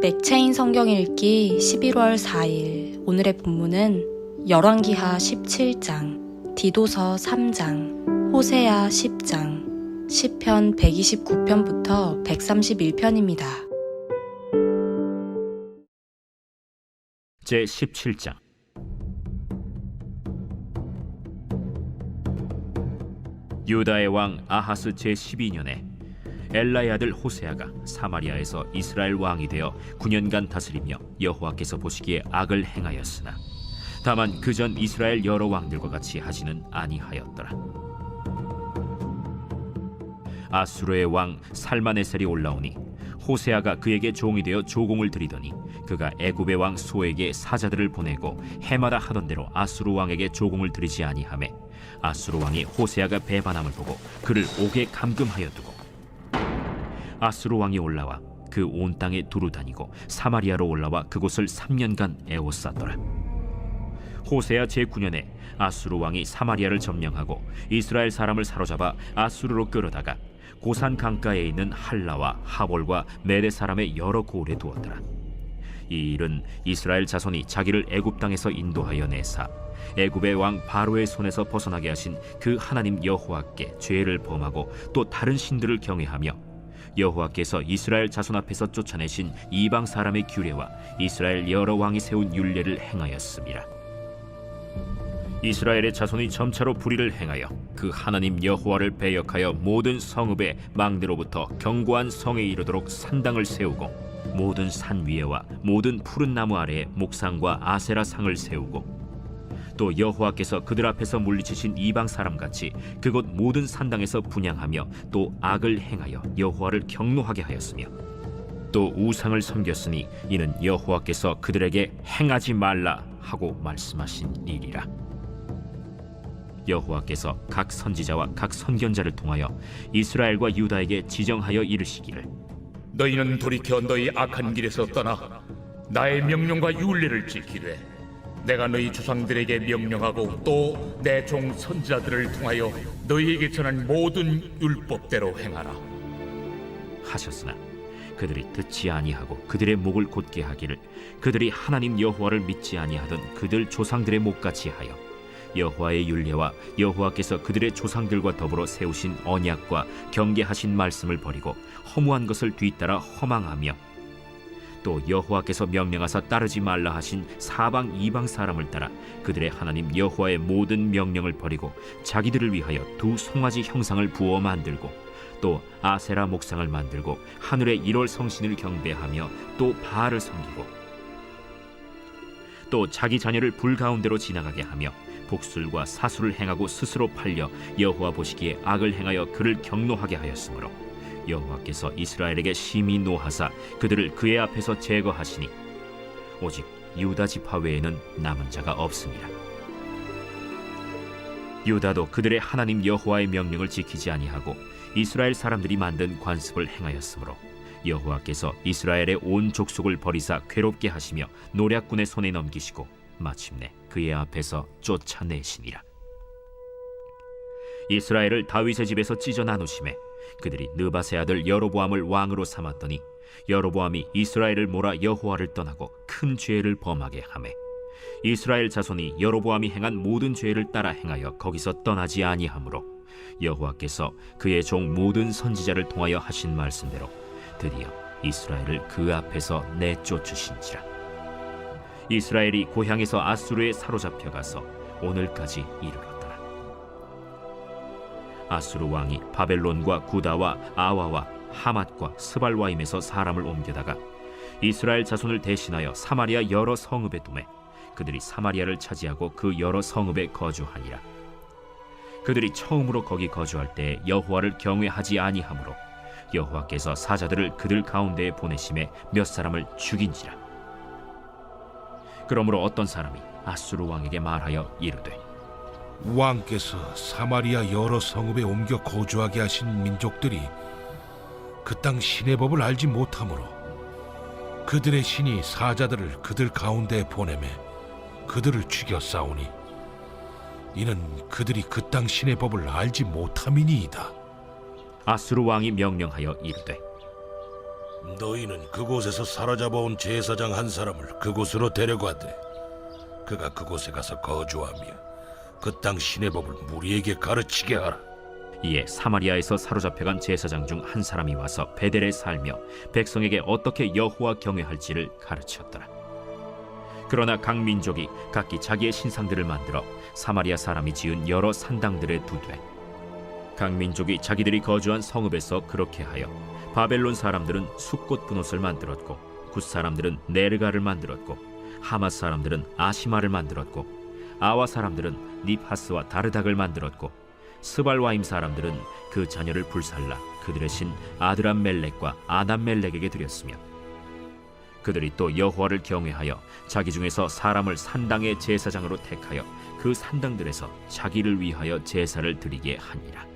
맥체인 성경 읽기 11월 4일 오늘의 본문은 열왕기하 17장, 디도서 3장, 호세아 10장, 시편 129편부터 131편입니다. 제 17장 유다의 왕 아하스 제 12년에 엘라의 아들 호세아가 사마리아에서 이스라엘 왕이 되어 9년간 다스리며 여호와께서 보시기에 악을 행하였으나 다만 그 전 이스라엘 여러 왕들과 같이 하지는 아니하였더라. 아수르의 왕 살마네셀이 올라오니 호세아가 그에게 종이 되어 조공을 드리더니 그가 애굽의 왕 소에게 사자들을 보내고 해마다 하던 대로 아수르 왕에게 조공을 드리지 아니하매 아수르 왕이 호세아가 배반함을 보고 그를 옥에 감금하여 두고 아수르 왕이 올라와 그 온 땅에 두루 다니고 사마리아로 올라와 그곳을 3년간 애워쌌더라 호세아 제9년에 아수르 왕이 사마리아를 점령하고 이스라엘 사람을 사로잡아 아수르로 끌어다가 고산 강가에 있는 할라와 하볼과 메대 사람의 여러 고을에 두었더라. 이 일은 이스라엘 자손이 자기를 애굽 땅에서 인도하여 내사 애굽의 왕 바로의 손에서 벗어나게 하신 그 하나님 여호와께 죄를 범하고 또 다른 신들을 경외하며 여호와께서 이스라엘 자손 앞에서 쫓아내신 이방 사람의 규례와 이스라엘 여러 왕이 세운 율례를 행하였습니다. 이스라엘의 자손이 점차로 불의를 행하여 그 하나님 여호와를 배역하여 모든 성읍의 망대로부터 견고한 성에 이르도록 산당을 세우고 모든 산 위에와 모든 푸른 나무 아래에 목상과 아세라 상을 세우고 또 여호와께서 그들 앞에서 물리치신 이방 사람 같이 그곳 모든 산당에서 분양하며 또 악을 행하여 여호와를 경노하게 하였으며 또 우상을 섬겼으니 이는 여호와께서 그들에게 행하지 말라 하고 말씀하신 일이라. 여호와께서 각 선지자와 각 선견자를 통하여 이스라엘과 유다에게 지정하여 이르시기를 너희는 돌이켜 너희 악한 길에서 떠나 나의 명령과 율례를 지키되 내가 너희 조상들에게 명령하고 또 내 종 선지자들을 통하여 너희에게 전한 모든 율법대로 행하라. 하셨으나 그들이 듣지 아니하고 그들의 목을 곧게 하기를 그들이 하나님 여호와를 믿지 아니하던 그들 조상들의 목같이 하여 여호와의 율례와 여호와께서 그들의 조상들과 더불어 세우신 언약과 경계하신 말씀을 버리고 허무한 것을 뒤따라 허망하며 또 여호와께서 명령하사 따르지 말라 하신 사방 이방 사람을 따라 그들의 하나님 여호와의 모든 명령을 버리고 자기들을 위하여 두 송아지 형상을 부어 만들고 또 아세라 목상을 만들고 하늘의 일월 성신을 경배하며 또 바알을 섬기고 또 자기 자녀를 불 가운데로 지나가게 하며 복술과 사수를 행하고 스스로 팔려 여호와 보시기에 악을 행하여 그를 경노하게 하였으므로 여호와께서 이스라엘에게 심히 노하사 그들을 그의 앞에서 제거하시니 오직 유다 지파 외에는 남은 자가 없습니다. 유다도 그들의 하나님 여호와의 명령을 지키지 아니하고 이스라엘 사람들이 만든 관습을 행하였으므로 여호와께서 이스라엘의 온 족속을 버리사 괴롭게 하시며 노략군의 손에 넘기시고 마침내 그의 앞에서 쫓아내시니라. 이스라엘을 다윗의 집에서 찢어 나누심에 그들이 느바세 아들 여로보암을 왕으로 삼았더니 여로보암이 이스라엘을 몰아 여호와를 떠나고 큰 죄를 범하게 하매 이스라엘 자손이 여로보암이 행한 모든 죄를 따라 행하여 거기서 떠나지 아니하므로 여호와께서 그의 종 모든 선지자를 통하여 하신 말씀대로 드디어 이스라엘을 그 앞에서 내쫓으신지라. 이스라엘이 고향에서 아수르에 사로잡혀 가서 오늘까지 이르렀더라 아수르 왕이 바벨론과 구다와 아와와 하맛과 스발와임에서 사람을 옮겨다가 이스라엘 자손을 대신하여 사마리아 여러 성읍에 두매 그들이 사마리아를 차지하고 그 여러 성읍에 거주하니라. 그들이 처음으로 거기 거주할 때 여호와를 경외하지 아니하므로 여호와께서 사자들을 그들 가운데에 보내심에 몇 사람을 죽인지라. 그러므로 어떤 사람이 아수르 왕에게 말하여 이르되 왕께서 사마리아 여러 성읍에 옮겨 거주하게 하신 민족들이 그 땅 신의 법을 알지 못하므로 그들의 신이 사자들을 그들 가운데에 보내매 그들을 죽여 싸우니 이는 그들이 그 땅 신의 법을 알지 못함이니이다. 아수르 왕이 명령하여 이르되 너희는 그곳에서 사로잡아온 제사장 한 사람을 그곳으로 데려가되 그가 그곳에 가서 거주하며 그 땅 신의 법을 무리에게 가르치게 하라. 이에 사마리아에서 사로잡혀간 제사장 중 한 사람이 와서 베델에 살며 백성에게 어떻게 여호와 경외할지를 가르쳤더라. 그러나 각 민족이 각기 자기의 신상들을 만들어 사마리아 사람이 지은 여러 산당들에 두되 각 민족이 자기들이 거주한 성읍에서 그렇게 하여 바벨론 사람들은 숲꽃 분옷을 만들었고 굿 사람들은 네르가를 만들었고 하맛 사람들은 아시마를 만들었고 아와 사람들은 닙하스와 다르닥을 만들었고 스발와임 사람들은 그 자녀를 불살라 그들의 신 아드람 멜렉과 아담 멜렉에게 드렸으며 그들이 또 여호와를 경외하여 자기 중에서 사람을 산당의 제사장으로 택하여 그 산당들에서 자기를 위하여 제사를 드리게 하니라.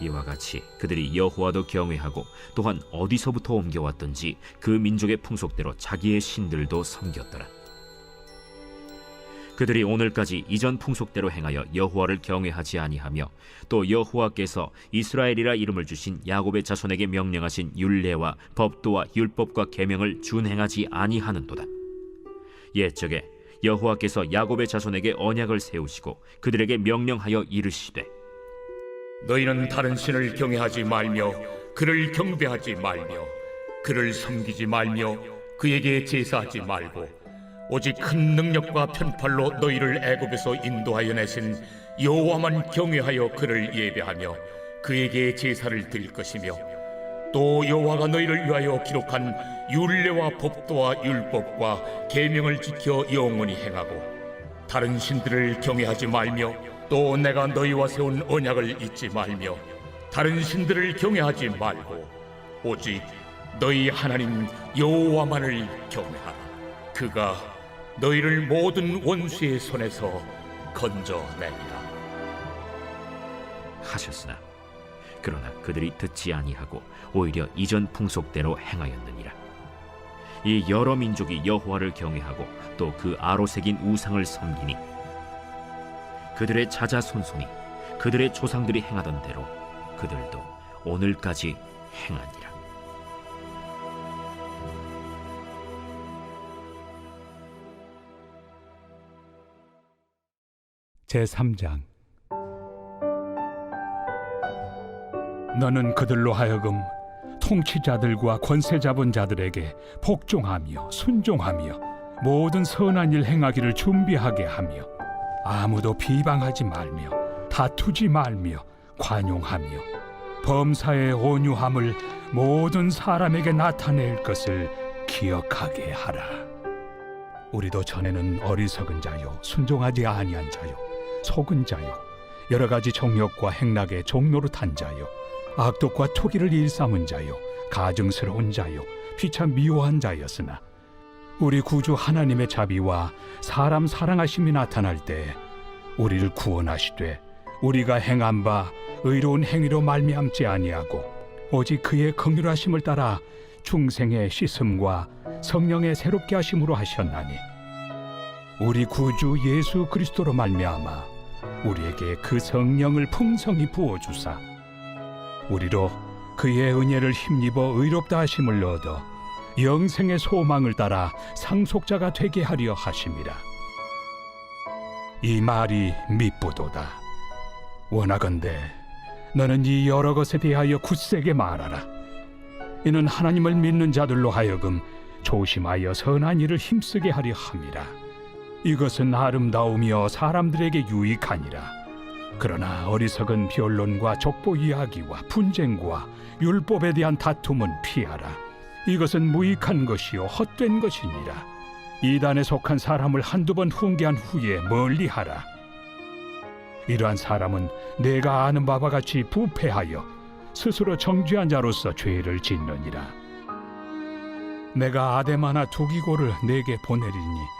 이와 같이 그들이 여호와도 경외하고 또한 어디서부터 옮겨왔던지 그 민족의 풍속대로 자기의 신들도 섬겼더라 그들이 오늘까지 이전 풍속대로 행하여 여호와를 경외하지 아니하며 또 여호와께서 이스라엘이라 이름을 주신 야곱의 자손에게 명령하신 율례와 법도와 율법과 계명을 준행하지 아니하는도다. 옛적에 여호와께서 야곱의 자손에게 언약을 세우시고 그들에게 명령하여 이르시되 너희는 다른 신을 경외하지 말며 그를 경배하지 말며 그를 섬기지 말며 그에게 제사하지 말고 오직 큰 능력과 편팔로 너희를 애굽에서 인도하여 내신 여호와만 경외하여 그를 예배하며 그에게 제사를 드릴 것이며 또 여호와가 너희를 위하여 기록한 율례와 법도와 율법과 계명을 지켜 영원히 행하고 다른 신들을 경외하지 말며 또 내가 너희와 세운 언약을 잊지 말며 다른 신들을 경외하지 말고 오직 너희 하나님 여호와만을 경외하라. 그가 너희를 모든 원수의 손에서 건져내리라 하셨으나 그러나 그들이 듣지 아니하고 오히려 이전 풍속대로 행하였느니라. 이 여러 민족이 여호와를 경외하고 또 그 아로새긴 우상을 섬기니 그들의 자자손손이 그들의 조상들이 행하던 대로 그들도 오늘까지 행하니라. 제3장 너는 그들로 하여금 통치자들과 권세 잡은 자들에게 복종하며 순종하며 모든 선한 일 행하기를 준비하게 하며 아무도 비방하지 말며 다투지 말며 관용하며 범사의 온유함을 모든 사람에게 나타낼 것을 기억하게 하라. 우리도 전에는 어리석은 자요 순종하지 아니한 자요 속은 자요. 여러 가지 정욕과 행락의 종로로 탄 자요. 악독과 투기를 일삼은 자요. 가증스러운 자요. 피참 미워한 자였으나 우리 구주 하나님의 자비와 사람 사랑하심이 나타날 때 우리를 구원하시되 우리가 행한 바 의로운 행위로 말미암지 아니하고 오직 그의 긍휼하심을 따라 중생의 씻음과 성령의 새롭게 하심으로 하셨나니 우리 구주 예수 그리스도로 말미암아 우리에게 그 성령을 풍성히 부어 주사 우리로 그의 은혜를 힘입어 의롭다 하심을 얻어 영생의 소망을 따라 상속자가 되게 하려 하심이라. 이 말이 미쁘도다. 원하건대 너는 이 여러 것에 대하여 굳세게 말하라. 이는 하나님을 믿는 자들로 하여금 조심하여 선한 일을 힘쓰게 하려 함이라 이것은 아름다우며 사람들에게 유익하니라. 그러나 어리석은 변론과 족보 이야기와 분쟁과 율법에 대한 다툼은 피하라. 이것은 무익한 것이요 헛된 것이니라. 이단에 속한 사람을 한두 번 훈계한 후에 멀리하라. 이러한 사람은 내가 아는 바와 같이 부패하여 스스로 정죄한 자로서 죄를 짓느니라. 내가 아데마나 두기고를 내게 보내리니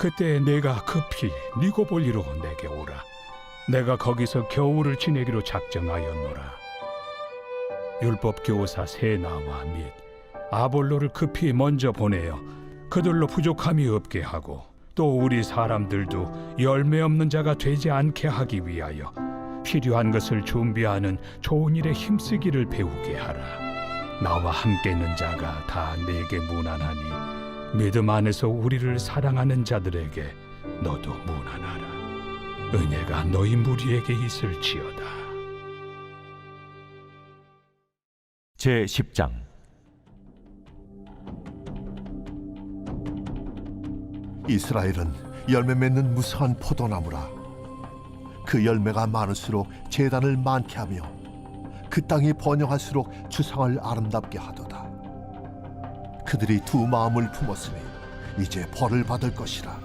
그때 내가 급히 니고볼리로 내게 오라 내가 거기서 겨울을 지내기로 작정하였노라 율법 교사 세나와 및 아볼로를 급히 먼저 보내어 그들로 부족함이 없게 하고 또 우리 사람들도 열매 없는 자가 되지 않게 하기 위하여 필요한 것을 준비하는 좋은 일에 힘쓰기를 배우게 하라. 나와 함께 있는 자가 다 내게 무난하니 믿음 안에서 우리를 사랑하는 자들에게 너도 무난하라. 은혜가 너희 무리에게 있을지어다. 제 10장 이스라엘은 열매 맺는 무성한 포도나무라 그 열매가 많을수록 재단을 많게 하며 그 땅이 번영할수록 주상을 아름답게 하도다 그들이 두 마음을 품었으니 이제 벌을 받을 것이라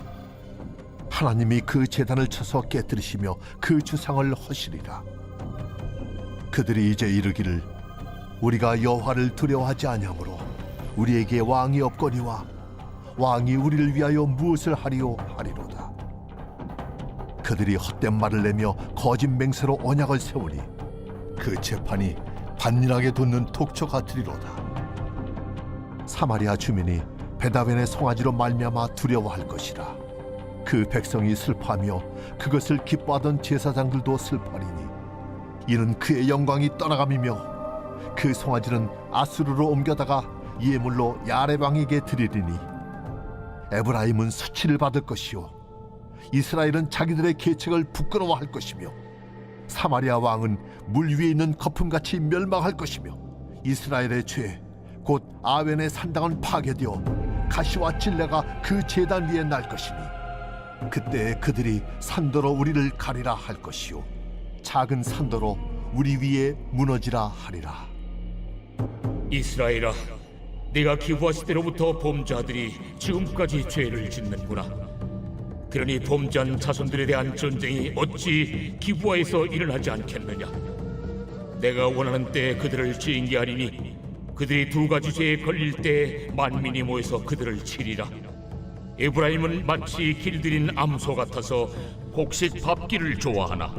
하나님이 그 재단을 쳐서 깨뜨리시며 그 주상을 허시리라 그들이 이제 이르기를 우리가 여호와를 두려워하지 아니하므로 우리에게 왕이 없거니와 왕이 우리를 위하여 무엇을 하리오 하리로다. 그들이 헛된 말을 내며 거짓 맹세로 언약을 세우니 그 재판이 반일하게 돋는 독초 같으리로다. 사마리아 주민이 베다벤의 송아지로 말미암아 두려워할 것이라. 그 백성이 슬퍼하며 그것을 기뻐하던 제사장들도 슬퍼하리니 이는 그의 영광이 떠나감이며 그 송아지는 아수르로 옮겨다가 예물로 야레방에게 드리리니 에브라임은 수치를 받을 것이요 이스라엘은 자기들의 계책을 부끄러워할 것이며 사마리아 왕은 물 위에 있는 거품같이 멸망할 것이며 이스라엘의 죄 곧 아웬의 산당은 파괴되어 가시와 찔레가 그 제단 위에 날 것이니 그때 그들이 산도로 우리를 가리라 할 것이요 작은 산도로 우리 위에 무너지라 하리라 이스라엘아, 네가 기부하실 때로부터 범죄자들이 지금까지 죄를 짓는구나. 그러니 범죄한 자손들에 대한 전쟁이 어찌 기부하에서 일어나지 않겠느냐? 내가 원하는 때에 그들을 징계하리니 그들이 두 가지 죄에 걸릴 때 만민이 모여서 그들을 치리라. 에브라임은 마치 길들인 암소 같아서 곡식 밟기를 좋아하나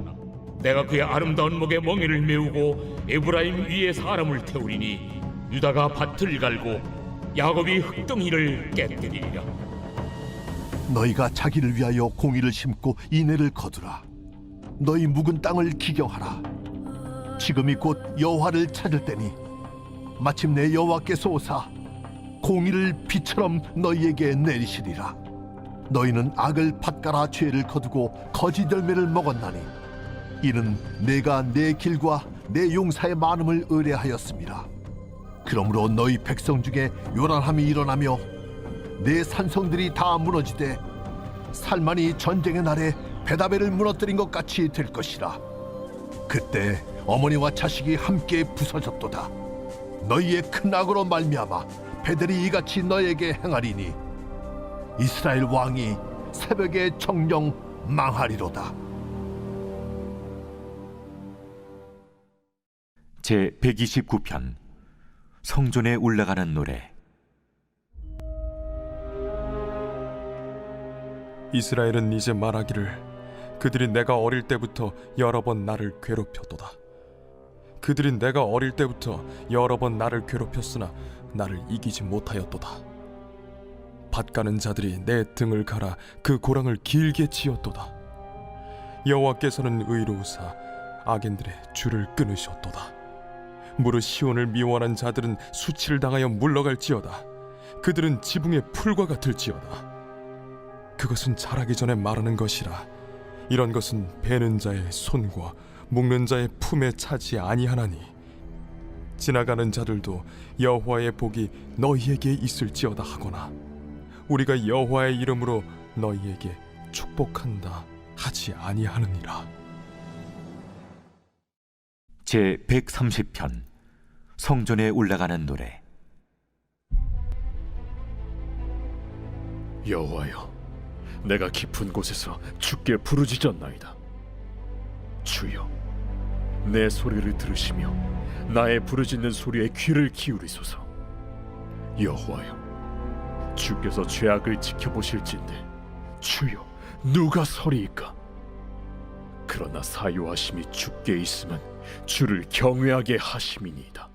내가 그의 아름다운 목에 멍에를 메우고 에브라임 위에 사람을 태우리니 유다가 밭을 갈고 야곱이 흙덩이를 깨뜨리리라 너희가 자기를 위하여 공의를 심고 인애를 거두라. 너희 묵은 땅을 기경하라. 지금이 곧 여호와를 찾을 때니 마침내 여호와께서 오사 공의를 비처럼 너희에게 내리시리라. 너희는 악을 밭가라 죄를 거두고 거짓 열매를 먹었나니 이는 내가 내 길과 내 용사의 많음을 의뢰하였습니다. 그러므로 너희 백성 중에 요란함이 일어나며 내 산성들이 다 무너지되 살만이 전쟁의 날에 베다벨을 무너뜨린 것 같이 될 것이라 그때 어머니와 자식이 함께 부서졌도다 너희의 큰 악으로 말미암아 베델이 이같이 너에게 행하리니 이스라엘 왕이 새벽에 정령 망하리로다 제 129편 성전에 올라가는 노래 이스라엘은 이제 말하기를 그들이 내가 어릴 때부터 여러 번 나를 괴롭혔도다. 그들이 내가 어릴 때부터 여러 번 나를 괴롭혔으나 나를 이기지 못하였도다. 밭 가는 자들이 내 등을 갈아 그 고랑을 길게 치었도다. 여호와께서는 의로우사 악인들의 줄을 끊으셨도다. 무릇 시온을 미워하는 자들은 수치를 당하여 물러갈지어다. 그들은 지붕의 풀과 같을지어다. 그것은 자라기 전에 말하는 것이라 이런 것은 베는 자의 손과 묶는 자의 품에 차지 아니하나니. 지나가는 자들도 여호와의 복이 너희에게 있을지어다 하거나 우리가 여호와의 이름으로 너희에게 축복한다 하지 아니하느니라. 제 130편 성전에 올라가는 노래. 여호와여, 내가 깊은 곳에서 주께 부르짖었나이다. 주여, 내 소리를 들으시며 나의 부르짖는 소리에 귀를 기울이소서. 여호와여, 주께서 죄악을 지켜보실진데 주여, 누가 서리이까? 그러나 사유하심이 주께 있으면 주를 경외하게 하심이니이다.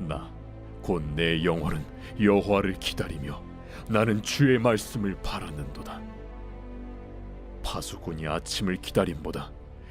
나 곧 내 영혼은 여호와를 기다리며 나는 주의 말씀을 바라는도다. 파수꾼이 아침을 기다림보다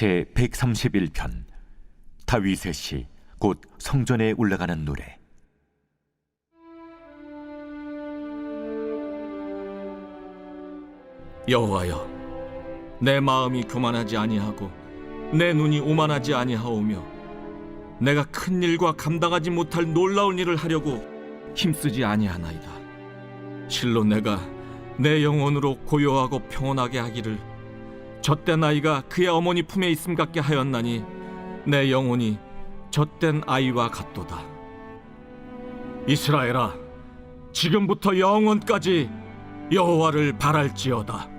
제 131편 다윗의 시 곧 성전에 올라가는 노래. 여호와여 내 마음이 교만하지 아니하고 내 눈이 오만하지 아니하오며 내가 큰 일과 감당하지 못할 놀라운 일을 하려고 힘쓰지 아니하나이다. 실로 내가 내 영혼으로 고요하고 평온하게 하기를 젖된 아이가 그의 어머니 품에 있음 같게 하였나니 내 영혼이 젖된 아이와 같도다. 이스라엘아 지금부터 영원까지 여호와를 바랄지어다